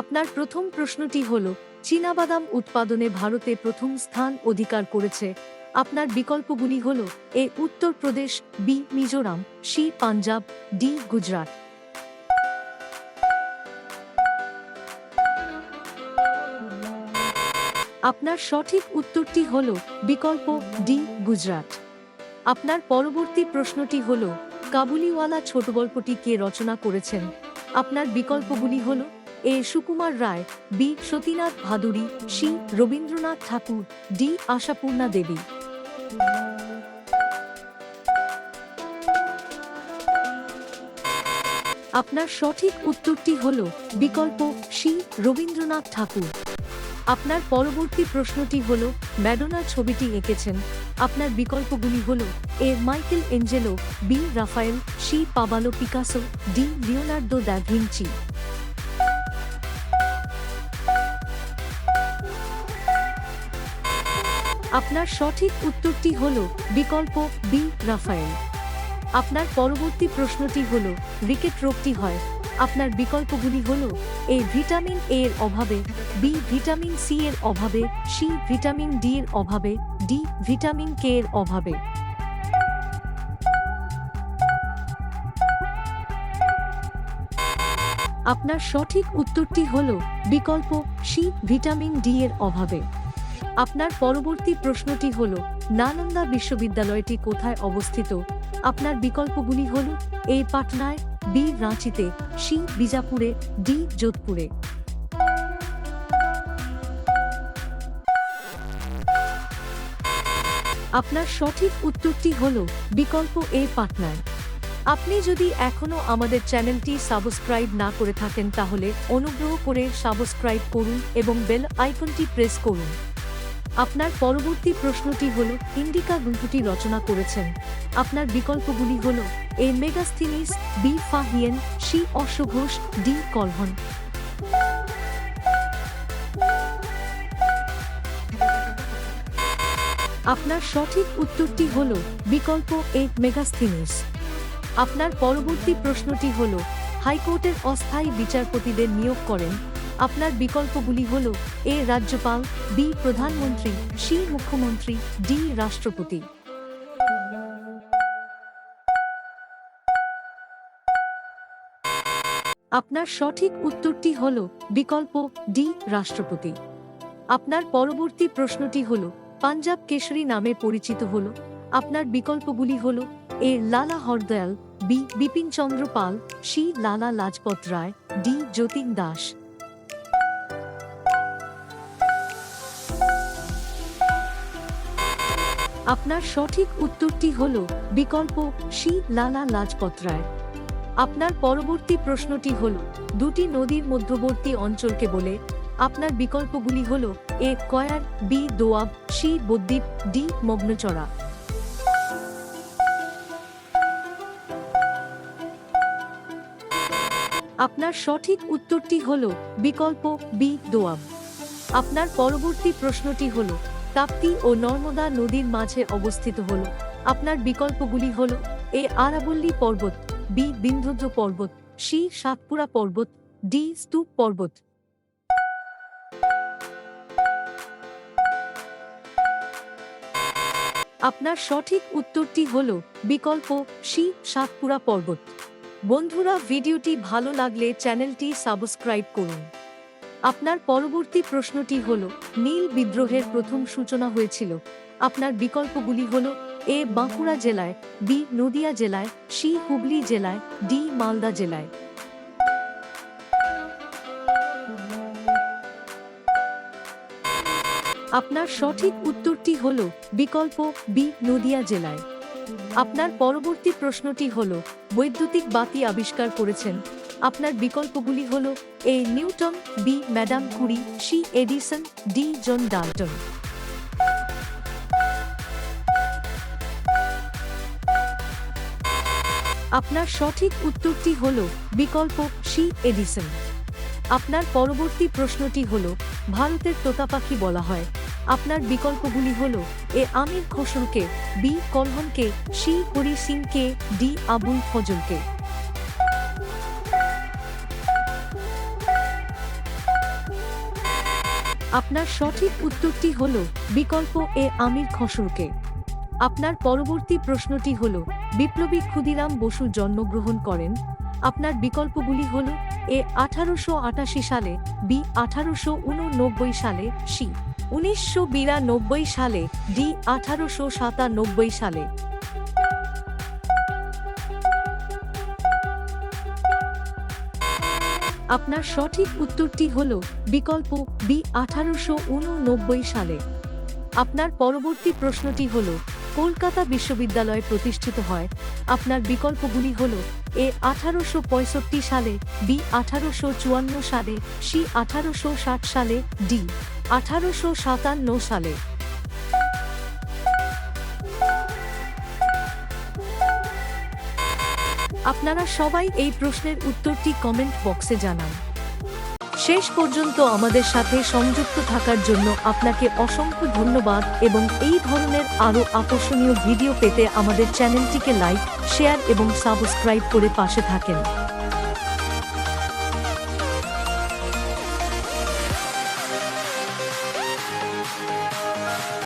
আপনার প্রথম প্রশ্নটি হল, চীনাবাদাম উৎপাদনে ভারতে প্রথম স্থান অধিকার করেছে। আপনার বিকল্পগুলি হল, A Uttar Pradesh B Mizoram, C Punjab, D Gujarat. আপনার সঠিক উত্তরটি হল, বিকল্প, ডি গুজরাট। আপনার পরবর্তী প্রশ্নটি হল, কাবুলিওয়ালা ছোট গল্পটি কে রচনা করেছেন? আপনার বিকল্পগুলি হল A Sukumar Ray, B Satinath Bhaduri, C Rabindranath Thakur, D Ashapurna Devi. আপনার সঠিক উত্তরটি হল বিকল্প সি রবীন্দ্রনাথ ঠাকুর। আপনার পরবর্তী প্রশ্নটি হল, ম্যাডোনা ছবিটি এঁকেছেন। আপনার বিকল্পগুলি হল, A Michelangelo, B Raphael, C Pablo Picasso, D Leonardo da আপনার সঠিক উত্তরটি হল বিকল্প বি রাফায়েল। আপনার পরবর্তী প্রশ্নটি হল রিকেট রোগটি হয়। আপনার বিকল্পগুলি হল এ ভিটামিন এ এর অভাবে বি ভিটামিন সি এর অভাবে সি ভিটামিন ডি এর অভাবে ডি ভিটামিন কে এর অভাবে। আপনার সঠিক উত্তরটি হল, বিকল্প সি ভিটামিন ডি এর অভাবে। আপনার পরবর্তী প্রশ্নটি হল, নালন্দা বিশ্ববিদ্যালয়টি কোথায় অবস্থিত? আপনার বিকল্পগুলি হল, এ পাটনায়, বি রাঁচিতে, সি বিজাপুরে, ডি যোধপুরে। আপনার সঠিক উত্তরটি হল, বিকল্প এ পাটনায়। আপনি যদি এখনও আমাদের চ্যানেলটি সাবস্ক্রাইব না করে থাকেন তাহলে অনুগ্রহ করে সাবস্ক্রাইব করুন এবং বেল আইকনটি প্রেস করুন। আপনার পরবর্তী প্রশ্নটি হল, ইন্ডিকা গ্রন্থটি রচনা করেছেন। আপনার বিকল্পগুলি হল, A Megasthenes, B Fahien, C অশ্বঘোষ D Kalhana. আপনার সঠিক উত্তরটি হল, বিকল্প এ মেগাস্থিনিস। আপনার পরবর্তী প্রশ্নটি হল, হাইকোর্টের অস্থায়ী বিচারপতিদের নিয়োগ করেন। আপনার বিকল্পগুলি হল এ রাজ্যপাল, বি প্রধানমন্ত্রী, সি মুখ্যমন্ত্রী, ডি রাষ্ট্রপতি। আপনার সঠিক উত্তরটি হল বিকল্প ডি রাষ্ট্রপতি। আপনার পরবর্তী প্রশ্নটি হল পাঞ্জাব কেশরী নামে পরিচিত হল। আপনার বিকল্পগুলি হল A Lala Hardayal, B Bipin Chandra Pal, C Lala Lajpat Rai, D Jatin Das. আপনার সঠিক উত্তরটি হল বিকল্প সি লালা লাজপত রায়। আপনার পরবর্তী প্রশ্নটি হল, দুটি নদীর মধ্যবর্তী অঞ্চলকে বলে আপনার বিকল্পগুলি হল এ কয়ার, বি দোয়াব, সি বদ্বীপ, ডি মগ্নচড়া আপনার সঠিক উত্তরটি হল বিকল্প বি দোয়াব। আপনার পরবর্তী প্রশ্নটি হল তাপ্তি ও নর্মদা নদীর মাঝে অবস্থিত হল। আপনার বিকল্পগুলি হল, এ আরাবল্লী পর্বত, বি বিন্ধ্য পর্বত, সি সাতপুরা পর্বত, ডি স্তূপ পর্বত। আপনার সঠিক উত্তরটি হল, বিকল্প সি সাতপুরা পর্বত। বন্ধুরা, ভিডিওটি ভালো লাগলে চ্যানেলটি সাবস্ক্রাইব করুন। আপনার পরবর্তী প্রশ্নটি হল, নীল বিদ্রোহের প্রথম সূচনা হয়েছিল। আপনার বিকল্পগুলি হল, এ বাঁকুড়া জেলায়, বি নদিয়া জেলায়, সি হুগলি জেলায়, ডি মালদা জেলায়। আপনার সঠিক উত্তরটি হল, বিকল্প বি নদিয়া জেলায়। আপনার পরবর্তী প্রশ্নটি হল, বৈদ্যুতিক বাতি আবিষ্কার করেছেন। আপনার বিকল্পগুলি হল A Newton B Madam Curie C Edison D John Dalton. আপনার সঠিক উত্তরটি হল বিকল্প সি এডিসন। আপনার পরবর্তী প্রশ্নটি হল ভারতের তোতা পাখি বলা হয়। আপনার বিকল্পগুলি হল এ আমির খসরুকে বি কলহনকে সি হরি সিংকে ডি আবুল ফজলকে। আপনার সঠিক উত্তরটি হল, বিকল্প এ আমির খসরুকে। আপনার পরবর্তী প্রশ্নটি হল, বিপ্লবী ক্ষুদিরাম বসু জন্মগ্রহণ করেন। আপনার বিকল্পগুলি হল, এ আঠারোশো আটাশি সালে, বি আঠারোশো উননব্বই সালে, সি উনিশশো বিরানব্বই সালে, ডি আঠারোশো সাতানব্বই সালে। আপনার সঠিক উত্তরটি হল বিকল্প বি আঠারোশো উননব্বই সালে। আপনার পরবর্তী প্রশ্নটি হল, কলকাতা বিশ্ববিদ্যালয় প্রতিষ্ঠিত হয়? আপনার বিকল্পগুলি হল, এ আঠারোশো পঁয়ষট্টি সালে, বি আঠারোশো চুয়ান্ন সালে, সি আঠারোশো ষাট সালে, ডি আঠারোশো সাতান্ন সালে। আপনারা সবাই এই প্রশ্নের উত্তরটি কমেন্ট বক্সে জানান। শেষ পর্যন্ত আমাদের সাথে সংযুক্ত থাকার জন্য আপনাকে অসংখ্য ধন্যবাদ এবং এই ধরনের আরও আকর্ষণীয় ভিডিও পেতে আমাদের চ্যানেলটিকে লাইক, শেয়ার এবং সাবস্ক্রাইব করে পাশে থাকেন।